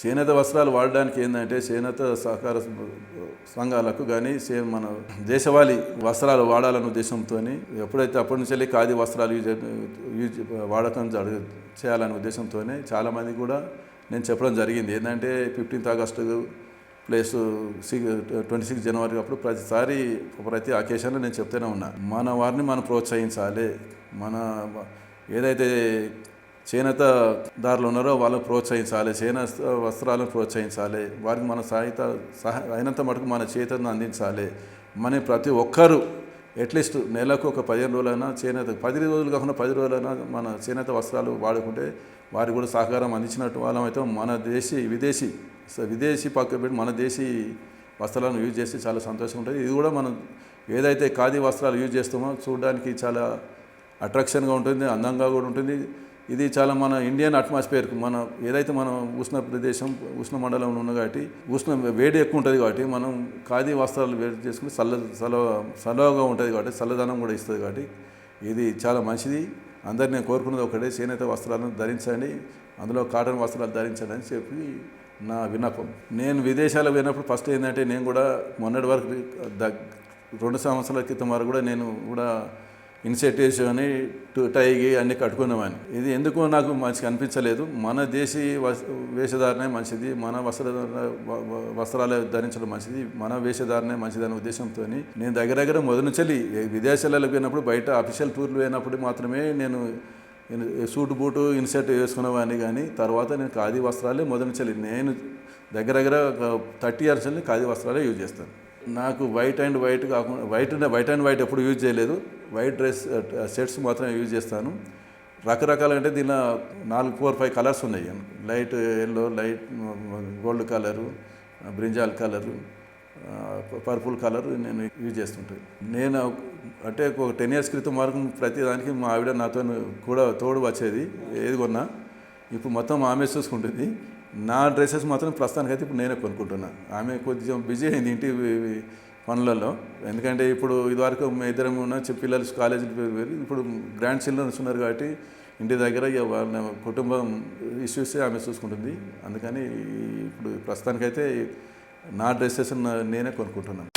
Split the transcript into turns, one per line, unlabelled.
చేనేత వస్త్రాలు వాడడానికి ఏంటంటే చేనేత సహకార సంఘాలకు కానీ సే మన దేశవాళీ వస్త్రాలు వాడాలన్న ఉద్దేశంతో ఎప్పుడైతే అప్పటి నుంచి వెళ్ళి ఖాదీ వస్త్రాలు యూజ్ యూజ్ వాడకం జరగ చేయాలనే ఉద్దేశంతోనే చాలామంది కూడా నేను చెప్పడం జరిగింది. ఏంటంటే fifteenth August plus six twenty six January అప్పుడు ప్రతిసారి ప్రతి అకేషన్లో నేను చెప్తూనే ఉన్నా. మన వారిని మనం ప్రోత్సహించాలి. మన ఏదైతే చేనేత దారులు ఉన్నారో వాళ్ళని ప్రోత్సహించాలి చేనేత వస్త్రాలను ప్రోత్సహించాలి వారికి మన సహాయత సహా అయినంత మటుకు మన చేతను అందించాలి. మన ప్రతి ఒక్కరూ అట్లీస్ట్ నెలకు ఒక పదిహేను రోజులైనా చేనేత పది రోజులు కాకుండా పది రోజులైనా మన చేనేత వస్త్రాలు వాడుకుంటే వారికి కూడా సహకారం అందించినట్టు వాళ్ళమైతే మన దేశీ విదేశీ విదేశీ పక్క పెట్టి మన దేశీ వస్త్రాలను యూజ్ చేస్తే చాలా సంతోషం ఉంటుంది. ఇది కూడా మనం ఏదైతే ఖాదీ వస్త్రాలు యూజ్ చేస్తామో చూడడానికి చాలా అట్రాక్షన్గా ఉంటుంది అందంగా కూడా ఉంటుంది. ఇది చాలా మన ఇండియన్ అట్మాస్ఫియర్కి మన ఏదైతే మనం ఉష్ణ ప్రదేశం ఉష్ణ మండలంలో ఉన్న కాబట్టి ఉష్ణ వేడి ఎక్కువ ఉంటుంది కాబట్టి మనం ఖాదీ వస్త్రాలు వేడి చేసుకుని చల్ల చలవ చలవగా ఉంటుంది కాబట్టి చల్లదనం కూడా ఇస్తుంది కాబట్టి ఇది చాలా మంచిది. అందరు నేను కోరుకున్నది ఒకటే చేనేత వస్త్రాలను ధరించండి అందులో కాటన్ వస్త్రాలు ధరించండి అని చెప్పి నా విన్నపం. నేను విదేశాలకు పోయినప్పుడు ఫస్ట్ ఏంటంటే నేను కూడా మొన్నటి వరకు రెండు సంవత్సరాల క్రితం వరకు కూడా నేను కూడా ఇన్సెటివ్స్ అని టు- టైగి అన్ని కట్టుకున్నామని ఇది ఎందుకో నాకు మంచిగా అనిపించలేదు. మన దేశీ వస్- వేషధారణే మంచిది. మన వస్త్ర వస్త్రాలు ధరించడం మంచిది. మన వేషధారణే మంచిది అనే ఉద్దేశంతో నేను దగ్గర దగ్గర మొదటి నుంచి విదేశాలలో విదేశాలకు పోయినప్పుడు బయట అఫీషియల్ టూర్లు పోయినప్పుడు మాత్రమే నేను సూట్ బూటు ఇన్సెట్ వేసుకునేవాడిని కానీ తర్వాత నేను ఖాదీ వస్త్రాలే మొదటి నుంచి నేను దగ్గర దగ్గర థర్టీ ఇయర్స్ వెళ్ళి ఖాదీ వస్త్రాలే యూజ్ చేస్తాను. నాకు వైట్ అండ్ వైట్ కాకుండా వైట్ వైట్ అండ్ వైట్ ఎప్పుడు యూజ్ చేయలేదు. వైట్ డ్రెస్ సెట్స్ మాత్రమే యూజ్ చేస్తాను. రకరకాల అంటే దీనిలో నాలుగు ఫోర్ ఫైవ్ కలర్స్ ఉన్నాయి. Light yellow light gold colour brinjal colour purple colour నేను యూజ్ చేస్తుంటాను. నేను అంటే ఒక టెన్ ఇయర్స్ క్రితం వరకు ప్రతి దానికి మా ఆవిడ నాతో కూడా తోడు వచ్చేది ఏది కొన్నా. ఇప్పుడు మొత్తం ఆమె చూసుకుంటుంది. నా డ్రెస్సెస్ మాత్రం ప్రస్తుతానికైతే ఇప్పుడు నేనే కొనుక్కుంటున్నాను ఆమె కొంచెం బిజీ అయింది ఇంటి పనులలో. ఎందుకంటే ఇప్పుడు ఇదివరకు ఇద్దరం ఉన్న చి- పిల్లలు కాలేజీకి పేరు ఇప్పుడు గ్రాండ్ చిల్డ్రన్స్ ఉన్నారు కాబట్టి ఇంటి దగ్గర ఇక వాళ్ళ కుటుంబం ఇష్యూస్ ఆమె చూసుకుంటుంది. అందుకని ఇప్పుడు ప్రస్తుతానికైతే నా డ్రెస్సెస్ నేనే కొనుక్కుంటున్నాను.